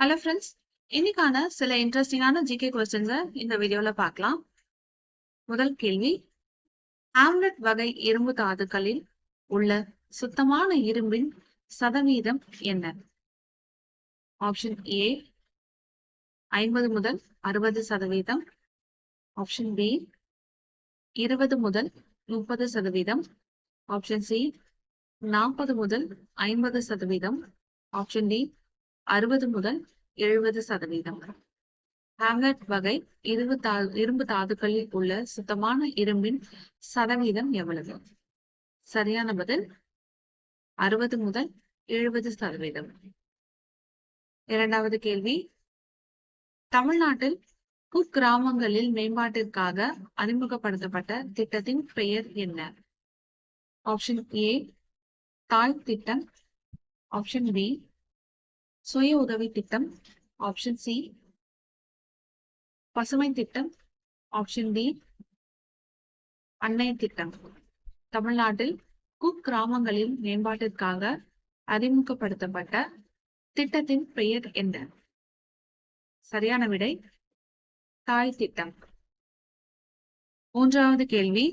Hello friends இன்னைக்கான சில இன்ட்ரெஸ்டிங்கான ஜிகே கொஸ்டின்ஸை இந்த வீடியோவில் பார்க்கலாம். முதல் கேள்வி ஆம்லெட் வகை இரும்பு தாதுக்களில் உள்ள சுத்தமான இரும்பின் சதவீதம் என்ன? ஆப்ஷன் ஏ ஐம்பது முதல் அறுபது சதவீதம். ஆப்ஷன் பி இருபது முதல் முப்பது சதவீதம். ஆப்ஷன் சி நாற்பது முதல் ஐம்பது சதவீதம். ஆப்ஷன் டி அறுபது முதல் எழுபது சதவீதம் ஹேங்கட் வகை இரும்பு தா இரும்பு தாதுக்களில் உள்ள சுத்தமான இரும்பின் சதவீதம் எவ்வளவு? சரியான பதில் அறுபது முதல் எழுபது சதவீதம். இரண்டாவது கேள்வி. தமிழ்நாட்டில் குக்கிராமங்களில் மேம்பாட்டிற்காக அறிமுகப்படுத்தப்பட்ட திட்டத்தின் பெயர் என்ன? ஆப்ஷன் ஏ தாய் திட்டம். ஆப்ஷன் பி சுய உதவி திட்டம் ஆப்ஷன் சி பசுமை திட்டம் ஆப்ஷன் டி அன்னை திட்டம். தமிழ்நாட்டில் குக்கிராமங்களின் மேம்பாட்டிற்காக அறிமுகப்படுத்தப்பட்ட திட்டத்தின் பெயர் என்ன? சரியான விடை தாய் திட்டம். மூன்றாவது கேள்வி.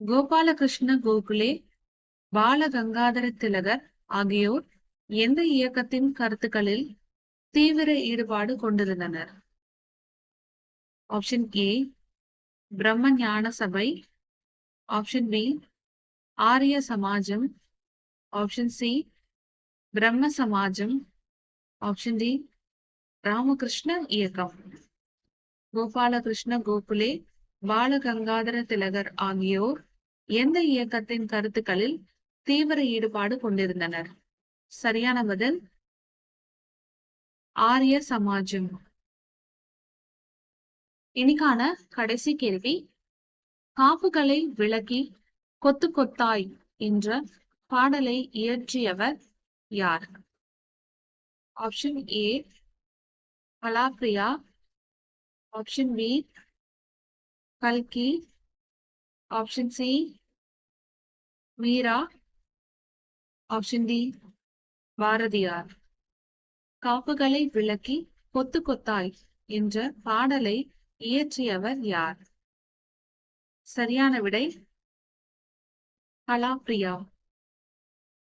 கோபாலகிருஷ்ண கோகுலே பாலகங்காதர திலகர் ஆகியோர் எந்த இயக்கத்தின் கருத்துக்களில் தீவிர ஈடுபாடு கொண்டிருந்தனர்? ஆப்ஷன் ஏ பிரம்ம ஞான சபை ஆப்ஷன் பி ஆரிய சமாஜம் ஆப்ஷன் சி பிரம்ம சமாஜம் ஆப்ஷன் டி ராமகிருஷ்ண இயக்கம் கோபாலகிருஷ்ண கோகுலே பாலகங்காதர திலகர் ஆகியோர் எந்த இயக்கத்தின் கருத்துக்களில் தீவிர ஈடுபாடு கொண்டிருந்தனர்? சரியான பதில்? ஆரிய சமாஜம். இன்னைக்கான கடைசி கேள்வி. காப்புகளை விளக்கி கொத்து கொத்தாய் என்ற பாடலை இயற்றியவர் யார்? Option A Kalapriya option B கல்கி option C Meera option D Bharathiyar. காப்புகளை விளக்கி கொத்து கொத்தாய் என்ற பாடலை இயற்றியவர் யார்? சரியான விடை கலாப்ரியா